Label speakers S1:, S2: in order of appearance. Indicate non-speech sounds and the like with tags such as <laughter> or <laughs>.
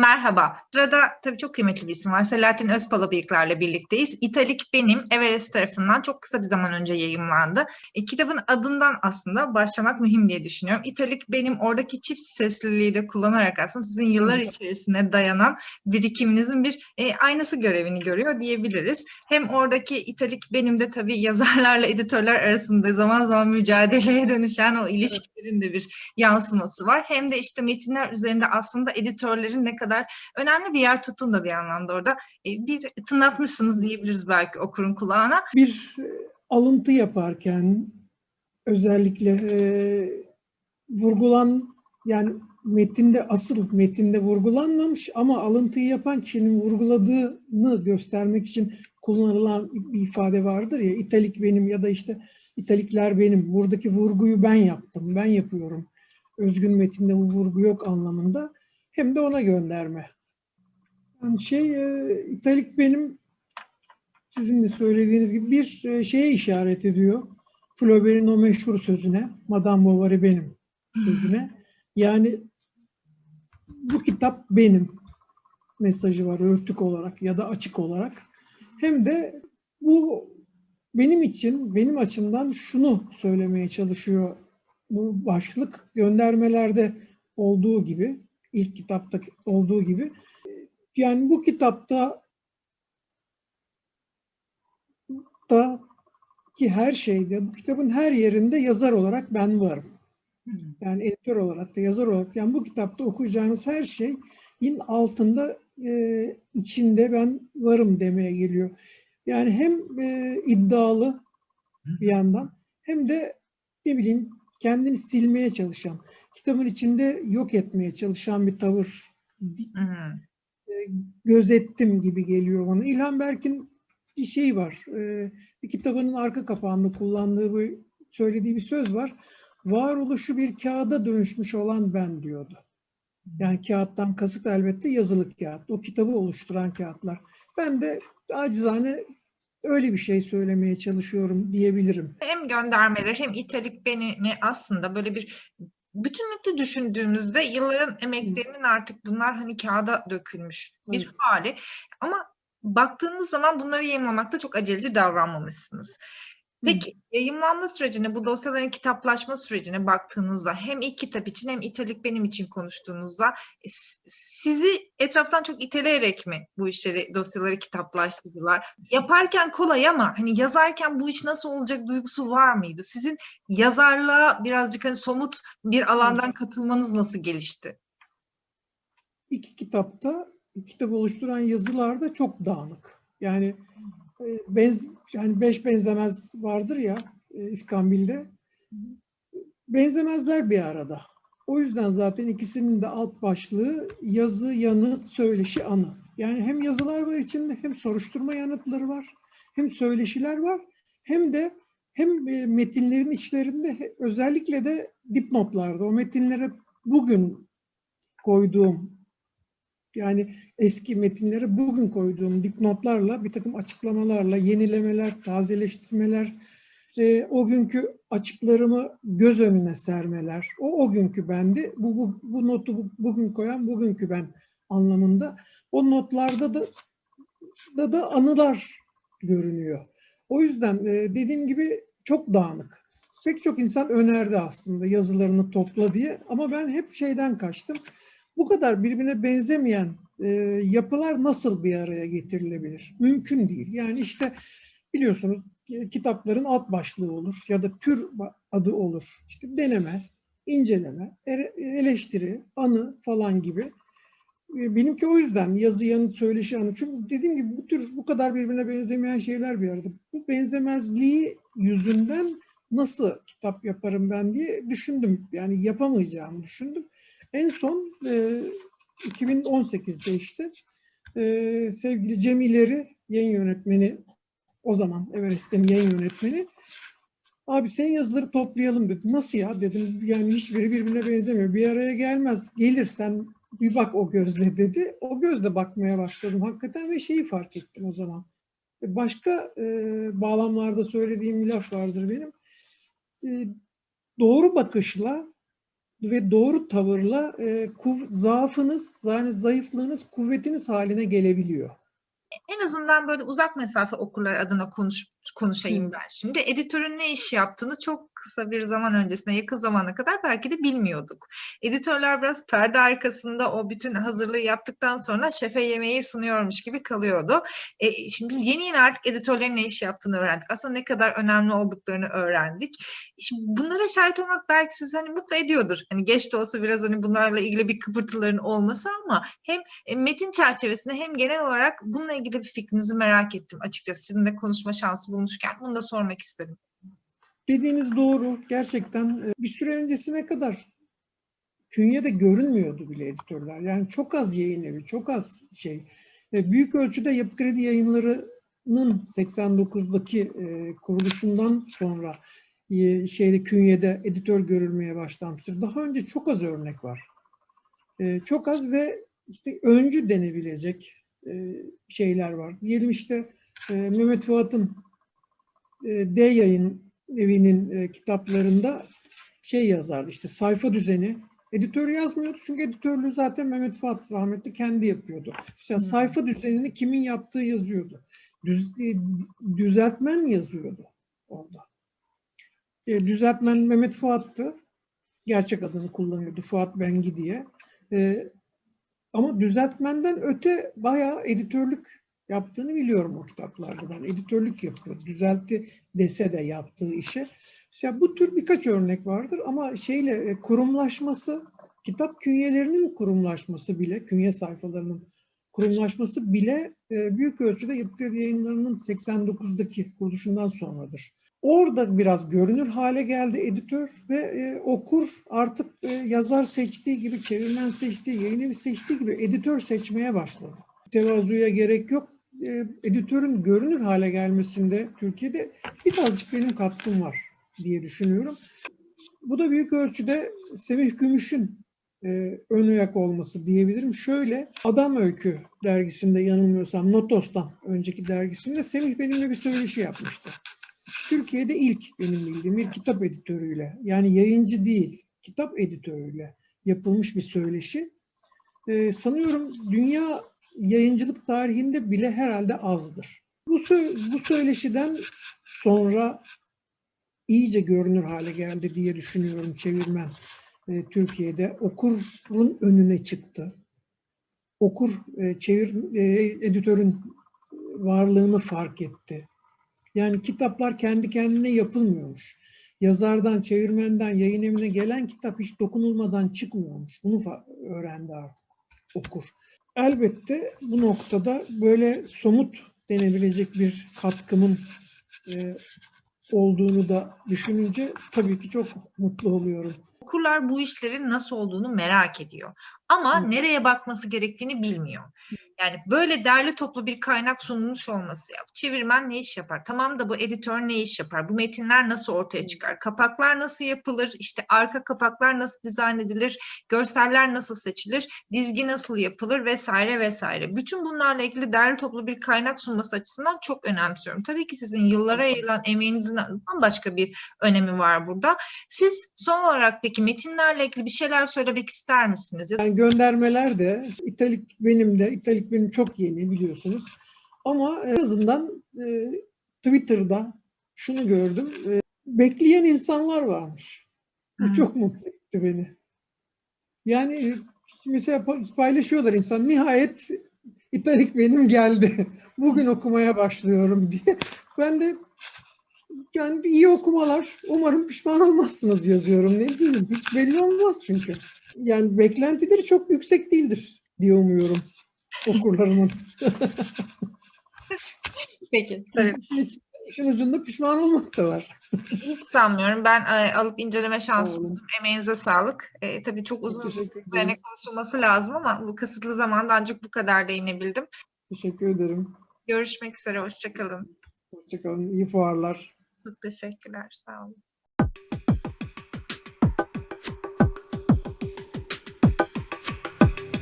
S1: Merhaba. Sırada tabii çok kıymetli bir isim var. Selahattin Özpalabıyıklar'la birlikteyiz. İtalik Benim Everest tarafından çok kısa bir zaman önce yayımlandı. E, kitabın adından aslında başlamak mühim diye düşünüyorum. İtalik Benim oradaki çift sesliliği de kullanarak aslında sizin yıllar içerisinde dayanan birikiminizin bir e, aynası görevini görüyor diyebiliriz. Hem oradaki İtalik Benim de tabii yazarlarla editörler arasında zaman zaman mücadeleye dönüşen o ilişkilerin de bir yansıması var. Hem de işte metinler üzerinde aslında editörlerin ne kadar önemli bir yer tuttuğunu da bir anlamda orada e, bir tınlatmışsınız diyebiliriz belki okurun kulağına.
S2: Bir e, alıntı yaparken özellikle e, vurgulan yani metinde asıl metinde vurgulanmamış ama alıntıyı yapan kişinin vurguladığını göstermek için kullanılan bir ifade vardır ya italik benim ya da işte italikler benim. Buradaki vurguyu ben yaptım, ben yapıyorum. Özgün metinde bu vurgu yok anlamında hem de ona gönderme. Yani şey, e, italik benim sizin de söylediğiniz gibi bir e, şeye işaret ediyor. Flaubert'in o meşhur sözüne, Madame Bovary benim sözüne. Yani bu kitap benim mesajı var örtük olarak ya da açık olarak. Hem de bu benim için, benim açımdan şunu söylemeye çalışıyor bu başlık göndermelerde olduğu gibi ilk kitapta olduğu gibi. Yani bu kitapta da ki her şeyde, bu kitabın her yerinde yazar olarak ben varım. Yani editör olarak da yazar olarak. Yani bu kitapta okuyacağınız her şeyin altında, e, içinde ben varım demeye geliyor. Yani hem e, iddialı bir yandan hem de ne bileyim kendini silmeye çalışan kitabın içinde yok etmeye çalışan bir tavır
S1: Hmm.
S2: gözettim gibi geliyor bana. İlhan Berk'in bir şey var. E, bir kitabının arka kapağında kullandığı bir söylediği bir söz var. Varoluşu bir kağıda dönüşmüş olan ben diyordu. Yani kağıttan kasıt elbette yazılı kağıt. O kitabı oluşturan kağıtlar. Ben de acizane öyle bir şey söylemeye çalışıyorum diyebilirim.
S1: Hem göndermeler hem italik benimi aslında böyle bir bütünlüklü düşündüğümüzde yılların emeklerinin artık bunlar hani kağıda dökülmüş bir hali. Ama baktığınız zaman bunları yayımlamakta çok aceleci davranmamışsınız. Peki yayımlanma sürecine, bu dosyaların kitaplaşma sürecine baktığınızda hem ilk kitap için hem italik benim için konuştuğunuzda e, sizi etraftan çok iteleyerek mi bu işleri, dosyaları kitaplaştırdılar? Yaparken kolay ama hani yazarken bu iş nasıl olacak duygusu var mıydı? Sizin yazarlığa birazcık hani somut bir alandan katılmanız nasıl gelişti?
S2: İki kitapta, kitabı oluşturan yazılar da çok dağınık. Yani benz, yani beş benzemez vardır ya e, İskambil'de. Benzemezler bir arada. O yüzden zaten ikisinin de alt başlığı yazı, yanıt, söyleşi, anı. Yani hem yazılar var içinde hem soruşturma yanıtları var, hem söyleşiler var, hem de hem e, metinlerin içlerinde özellikle de dipnotlarda o metinlere bugün koyduğum yani eski metinlere bugün koyduğum dipnotlarla bir takım açıklamalarla yenilemeler, tazeleştirmeler, e, o günkü açıklarımı göz önüne sermeler. O o günkü bendi. Bu, bu, bu notu bu- bugün koyan bugünkü ben anlamında. O notlarda da da, da anılar görünüyor. O yüzden e, dediğim gibi çok dağınık. Pek çok insan önerdi aslında yazılarını topla diye ama ben hep şeyden kaçtım. Bu kadar birbirine benzemeyen e, yapılar nasıl bir araya getirilebilir? Mümkün değil. Yani işte biliyorsunuz e, kitapların alt başlığı olur ya da tür adı olur. İşte deneme, inceleme, eleştiri, anı falan gibi. E, Benimki o yüzden yazı yanıt söyleşi anı. Çünkü dediğim gibi bu tür bu kadar birbirine benzemeyen şeyler bir arada. Bu benzemezliği yüzünden nasıl kitap yaparım ben diye düşündüm. Yani yapamayacağımı düşündüm. En son e, 2018'de işte e, sevgili Cem İleri yayın yönetmeni o zaman Everest'in yayın yönetmeni abi senin yazıları toplayalım dedi. Nasıl ya dedim yani hiçbiri birbirine benzemiyor. Bir araya gelmez. Gelir sen bir bak o gözle dedi. O gözle bakmaya başladım hakikaten ve şeyi fark ettim o zaman. Başka e, bağlamlarda söylediğim bir laf vardır benim. E, doğru bakışla ve doğru tavırla e, kuv- zaafınız, yani zayıflığınız kuvvetiniz haline gelebiliyor.
S1: En azından böyle uzak mesafe okurlar adına konuş, konuşayım ben şimdi. Editörün ne iş yaptığını çok kısa bir zaman öncesine, yakın zamana kadar belki de bilmiyorduk. Editörler biraz perde arkasında o bütün hazırlığı yaptıktan sonra şefe yemeği sunuyormuş gibi kalıyordu. E, şimdi biz yeni yeni artık editörlerin ne iş yaptığını öğrendik. Aslında ne kadar önemli olduklarını öğrendik. Şimdi bunlara şahit olmak belki sizi hani mutlu ediyordur. Hani geç de olsa biraz hani bunlarla ilgili bir kıpırtıların olması ama hem e, metin çerçevesinde hem genel olarak bununla ilgili bir fikrinizi merak ettim açıkçası. Sizinle konuşma şansı bulmuşken bunu da sormak istedim.
S2: Dediğiniz doğru. Gerçekten e, bir süre öncesine kadar künyede görünmüyordu bile editörler. Yani çok az yayın evi, çok az şey. Büyük ölçüde Yapı Kredi yayınlarının 89'daki e, kuruluşundan sonra e, şeyde künyede editör görülmeye başlamıştır. Daha önce çok az örnek var. Çok az ve işte öncü denebilecek şeyler var. Diyelim işte Mehmet Fuat'ın D yayın evinin e, kitaplarında şey yazardı işte sayfa düzeni. Editör yazmıyordu çünkü editörlüğü zaten Mehmet Fuat rahmetli kendi yapıyordu. İşte
S1: Hmm.
S2: sayfa düzenini kimin yaptığı yazıyordu. Düz, e, düzeltmen yazıyordu orada. E, düzeltmen Mehmet Fuat'tı. Gerçek adını kullanıyordu Fuat Bengi diye. E, ama düzeltmenden öte bayağı editörlük yaptığını biliyorum o kitaplarda. Ben editörlük yapıyor. Düzeltti dese de yaptığı işi. İşte bu tür birkaç örnek vardır ama şeyle e, kurumlaşması, kitap künyelerinin kurumlaşması bile, künye sayfalarının kurumlaşması bile e, büyük ölçüde Yapı yayınlarının 89'daki kuruluşundan sonradır. Orada biraz görünür hale geldi editör ve e, okur artık e, yazar seçtiği gibi, çevirmen seçtiği, yayın evi seçtiği gibi editör seçmeye başladı. Tevazuya gerek yok. E, editörün görünür hale gelmesinde Türkiye'de birazcık benim katkım var diye düşünüyorum. Bu da büyük ölçüde Semih Gümüş'ün e, ön ayak olması diyebilirim. Şöyle Adam Öykü dergisinde yanılmıyorsam Notos'tan önceki dergisinde Semih benimle bir söyleşi yapmıştı. Türkiye'de ilk benim bildiğim bir kitap editörüyle yani yayıncı değil kitap editörüyle yapılmış bir söyleşi. Ee, sanıyorum dünya yayıncılık tarihinde bile herhalde azdır. Bu, sö- bu söyleşiden sonra iyice görünür hale geldi diye düşünüyorum çevirmen e, Türkiye'de. Okurun önüne çıktı. Okur e, çevir e, editörün varlığını fark etti. Yani kitaplar kendi kendine yapılmıyormuş. Yazardan, çevirmenden, yayın evine gelen kitap hiç dokunulmadan çıkmıyormuş. Bunu öğrendi artık okur. Elbette bu noktada böyle somut denebilecek bir katkımın e, olduğunu da düşününce tabii ki çok mutlu oluyorum.
S1: Okurlar bu işlerin nasıl olduğunu merak ediyor. Ama
S2: Hı.
S1: nereye bakması gerektiğini bilmiyor. Yani böyle derli toplu bir kaynak sunulmuş olması yap. Çevirmen ne iş yapar? Tamam da bu editör ne iş yapar? Bu metinler nasıl ortaya çıkar? Kapaklar nasıl yapılır? İşte arka kapaklar nasıl dizayn edilir? Görseller nasıl seçilir? Dizgi nasıl yapılır? Vesaire vesaire. Bütün bunlarla ilgili derli toplu bir kaynak sunması açısından çok önemsiyorum. Tabii ki sizin yıllara yayılan emeğinizin bambaşka bir önemi var burada. Siz son olarak peki metinlerle ilgili bir şeyler söylemek ister misiniz?
S2: Yani göndermeler de İtalik benim de İtalik benim çok yeni biliyorsunuz. Ama en azından e, Twitter'da şunu gördüm. e, bekleyen insanlar varmış. Bu
S1: Hmm.
S2: çok mutlu etti beni. Yani e, mesela pa- paylaşıyorlar insan nihayet İtalik benim geldi. <laughs> Bugün okumaya başlıyorum diye. Ben de yani iyi okumalar. Umarım pişman olmazsınız yazıyorum. Ne diyeyim? Hiç belli olmaz çünkü. Yani beklentileri çok yüksek değildir diye umuyorum okurlarımın. <laughs>
S1: Peki, tabii.
S2: İşin, işin ucunda pişman olmak da var.
S1: Hiç sanmıyorum. Ben e, alıp inceleme şansı
S2: olun.
S1: buldum. Emeğinize sağlık. E, tabii çok uzun üzerine konuşulması lazım ama bu kısıtlı zamanda ancak bu kadar değinebildim.
S2: Teşekkür ederim.
S1: Görüşmek üzere. Hoşçakalın.
S2: Hoşçakalın. İyi fuarlar.
S1: Çok teşekkürler. Sağ olun.